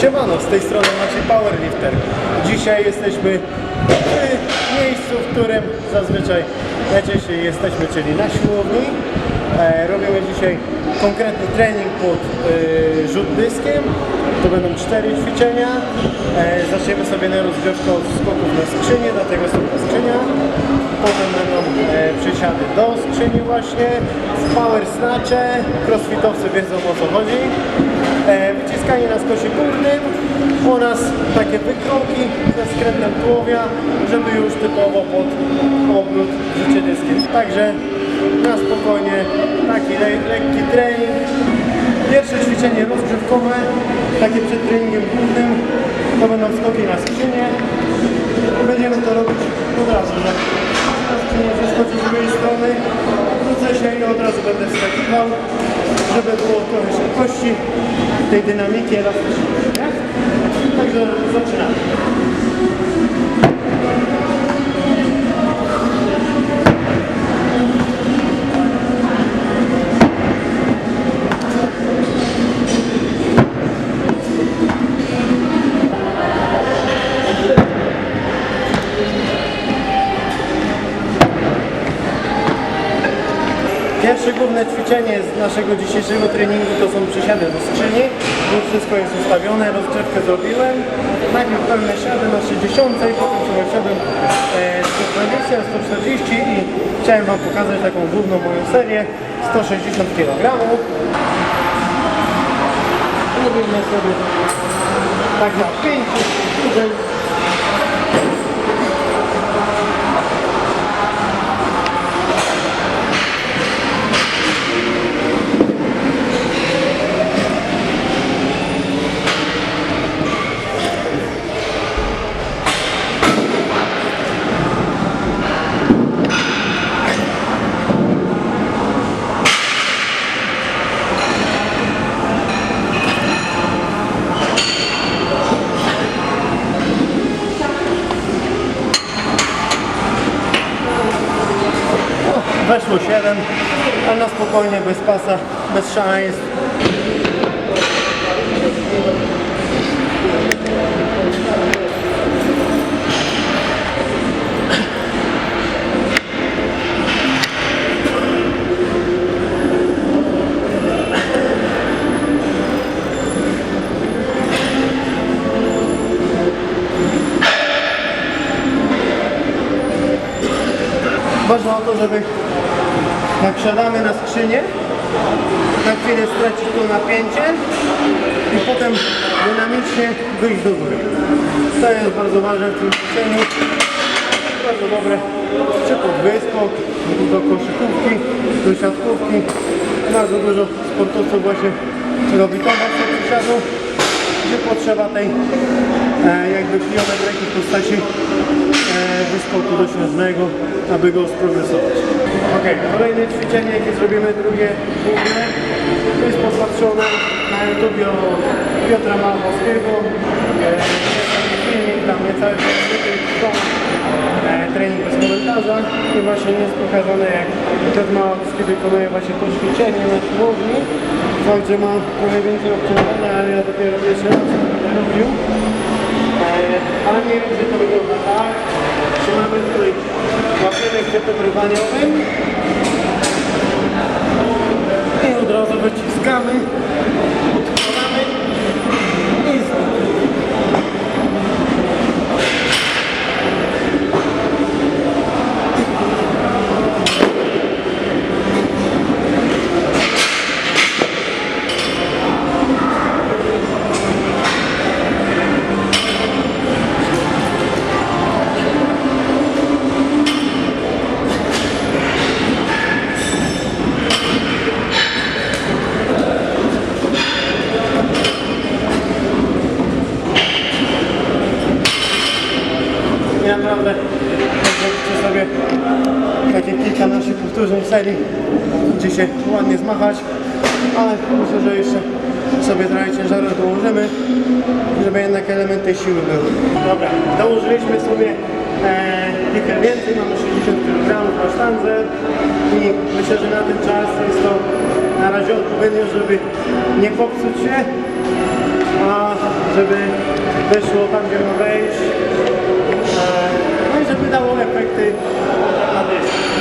Siemano, z tej strony Maciej Powerlifter. Dzisiaj jesteśmy w miejscu, w którym zazwyczaj najczęściej jesteśmy, czyli na siłowni. E, robimy dzisiaj konkretny trening pod e, rzut dyskiem. To będą cztery ćwiczenia. E, zaczniemy sobie na rozgrzewkę od skoków na skrzynię, dlatego są to skrzynia. Potem będą przysiady do skrzyni właśnie, power snatche, crossfitowcy wiedzą o co chodzi. E, wyciskanie na skosie górnym oraz takie wykroki ze skrętem tułowia, żeby już typowo pod obrót życie dyskiem. Także na spokojnie, taki le- lekki trening. Pierwsze ćwiczenie rozgrzewkowe, takie przed treningiem głównym, to będą skoki na skrzynię. Będziemy to robić od razu, że na skrzynię z drugiej strony, wrócę się i od razu będę wskakiwał, żeby było trochę szybkości, tej dynamiki, elastyczności. nie? Także zaczynamy. Ćwiczenie z naszego dzisiejszego treningu to są przysiady do skrzyni. Już wszystko jest ustawione, rozgrzewkę zrobiłem. Najpierw pełne siady na 60, potem sobie wszedłem e, 120, 140 i chciałem Wam pokazać taką główną moją serię 160 kg. Robimy sobie tak na 5 dłużej. Weszło 7, ale na spokojnie, bez pasa, bez szaleństw. Ważne o to, żeby jak siadamy na skrzynię, na chwilę stracić to napięcie i potem dynamicznie wyjść do góry. To jest bardzo ważne w tym ćwiczeniu. Bardzo dobre czy pod wyskok, do koszykówki, do siatkówki. Bardzo dużo sportowców właśnie robi tą wersję przysiadu, gdzie potrzeba tej e, jakby kilometryki w postaci e, wyskoku doświadcznego, aby go sprogresować. Ok, kolejne ćwiczenie, jakie zrobimy, drugie główne, to jest podpatrzone na YouTube Piotra Małowskiego. Jest filmik, tam niecałe minuty są e, trening komentarza i właśnie jest pokazane jak Piotr Małowski wykonuje właśnie to ćwiczenie na siłowni. Że ma trochę więcej obciążenia, ale ja dopiero pierwszy raz to będę robił. E, ale mniej więcej to wygląda tak. Trzymamy tutaj łapiemy kwiatem rywaniowym i od razu wyciskamy, odkładamy i znowu. I naprawdę zrobicie sobie takie kilka naszych serii, gdzie się ładnie zmachać, ale myślę, że jeszcze sobie trochę ciężaru dołożymy, żeby jednak element tej siły był. Dobra, dołożyliśmy sobie e, trochę więcej, mamy 60 kg na sztandze i myślę, że na ten czas jest to na razie odpowiednio, żeby nie popsuć się a żeby wyszło tam, gdzie ma wejść, e, no i żeby dało efekty na dysku.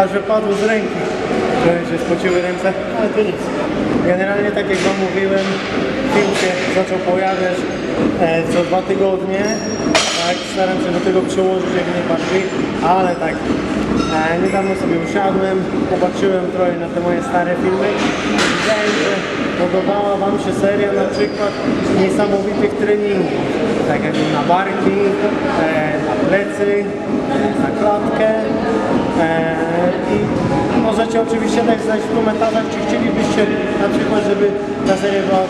Aż wypadło z ręki. Trochę się spociły ręce, ale to nic. Generalnie tak jak Wam mówiłem, film się zaczął pojawiać e, co dwa tygodnie. Tak, staram się do tego przełożyć jak najbardziej, ale tak e, niedawno sobie usiadłem, popatrzyłem trochę na te moje stare filmy widziałem, że podobała Wam się seria na przykład niesamowitych treningów, tak jak na barki, e, na plecy, na klatkę e, i możecie oczywiście dać znać w komentarzach, czy chcielibyście na przykład, żeby ta seria była e,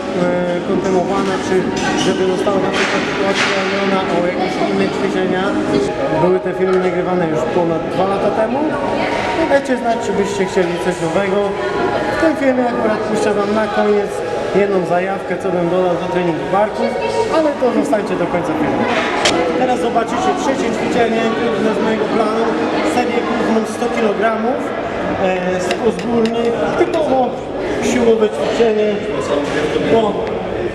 kontynuowana, czy żeby została na przykład aktualniona o jakieś inne ćwiczenia. Były te filmy nagrywane już ponad dwa lata temu. Dajcie znać, czy byście chcieli coś nowego. W tym filmie akurat puszczę Wam na koniec jedną zajawkę, co bym dodał do treningu barków, ale to zostańcie do końca filmu. Teraz zobaczycie trzecie ćwiczenie z mojego planu, serię główną 100 kg, e, spust górny, typowo siłowe ćwiczenie, bo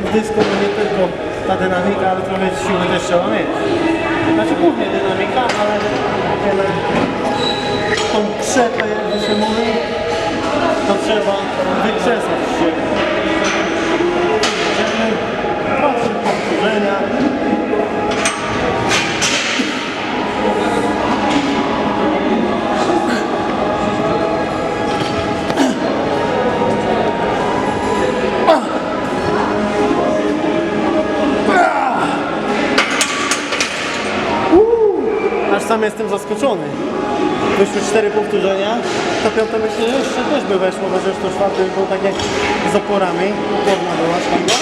w dysku nie tylko ta dynamika, ale trochę siły też trzeba mieć. Znaczy głównie dynamika, ale jednak tą krzepę, jakby się mówi, to trzeba wykrzesać się. Zaskoczony. Wyszły cztery powtórzenia, to piąte myślę, że jeszcze też by weszło, bo zresztą czwarte było takie z oporami, główna była sztanga.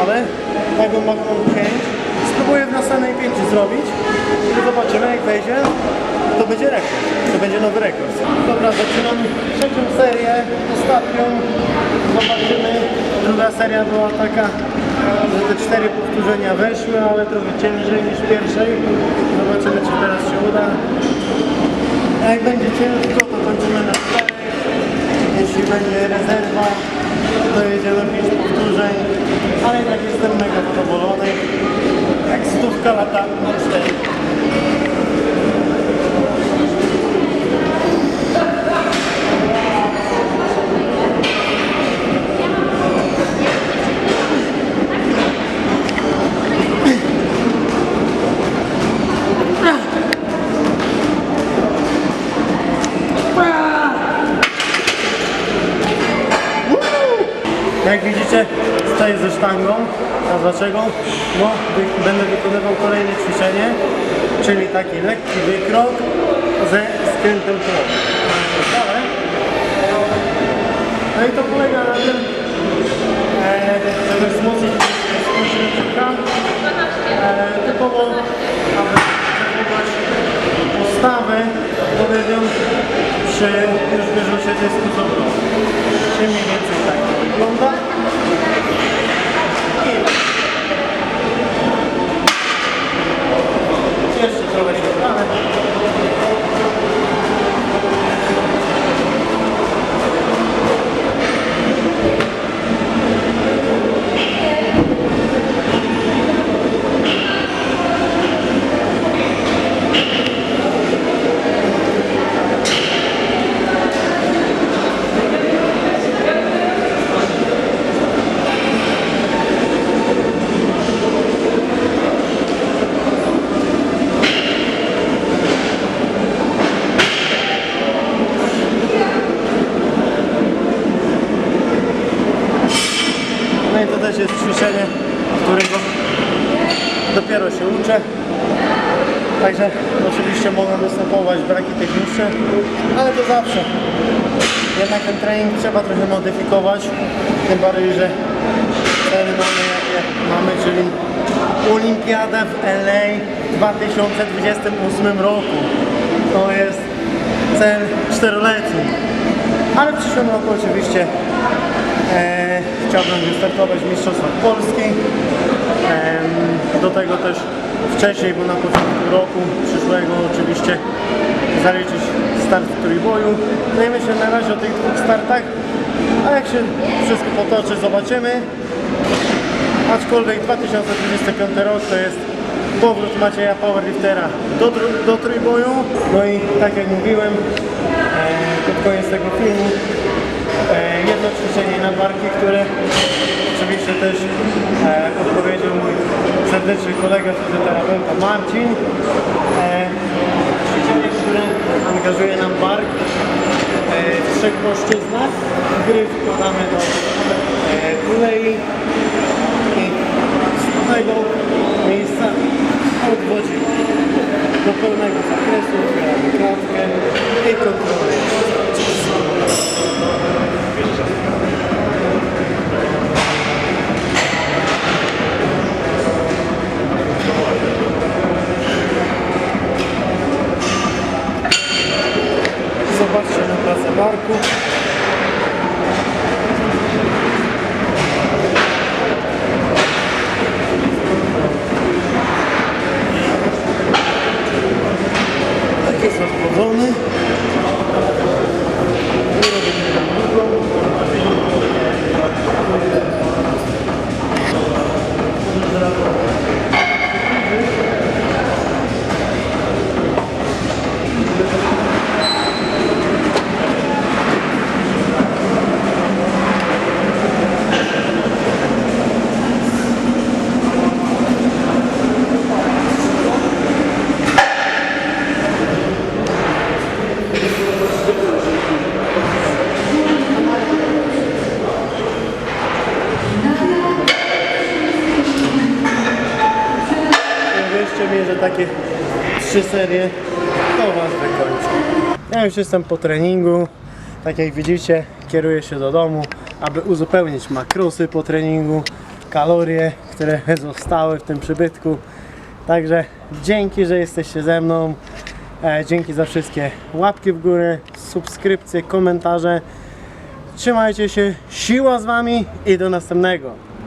Ale tak bym mógł chęć. Spróbuję w następnej pięciu zrobić i zobaczymy jak wejdzie, to będzie rekord. To będzie nowy rekord. Dobra, zaczynam trzecią serię, ostatnią. Zobaczymy. Druga seria była taka, że te cztery powtórzenia weszły, ale trochę ciężej niż pierwszej. Zobaczymy czy teraz się uda. Jak będzie ciężko, to kończymy na czterech. Jeśli będzie rezerwa, to jedziemy pięć powtórzeń. Ale tak jestem mega zadowolony. Jak stówka lata na cztery. Sztangą. A dlaczego? Bo będę wykonywał kolejne ćwiczenie, czyli taki lekki wykrok ze skrętem kroku. No i to polega na tym, e, żeby wzmocnić skórka, e, typowo, aby zachować postawę odpowiednią przy już wyrzucie dysku z obrotu. Mniej więcej tak wygląda. Ale to zawsze. Jednak ten trening trzeba trochę modyfikować, tym bardziej, że cele mamy jakie mamy, czyli Olimpiada w LA w 2028 roku. To jest cel czteroletni. Ale w przyszłym roku oczywiście e, chciałbym wystartować w Mistrzostwach Polski. Em, do tego też wcześniej, bo na początku roku przyszłego oczywiście zaliczyć start w trójboju. No i myślę na razie o tych dwóch startach, a jak się wszystko potoczy zobaczymy. Aczkolwiek 2025 rok to jest powrót Macieja Powerliftera do, do trójboju. No i tak jak mówiłem, e, pod koniec tego filmu, e, jedno ćwiczenie na barki, które oczywiście też e, mój serdeczny kolega fizjoterapeuta Marcin. E, ćwiczenie, które angażuje nam bark e, w trzech płaszczyznach. Gry wkładamy do e, kulei i z tego miejsca odwodzimy do pełnego zakresu, otwieramy klatkę i kontrolujemy. Trzy serie to Was wykończy. Ja już jestem po treningu. Tak jak widzicie, kieruję się do domu, aby uzupełnić makrosy po treningu, kalorie, które zostały w tym przybytku. Także dzięki, że jesteście ze mną. E, dzięki za wszystkie łapki w górę, subskrypcje, komentarze. Trzymajcie się, siła z Wami i do następnego.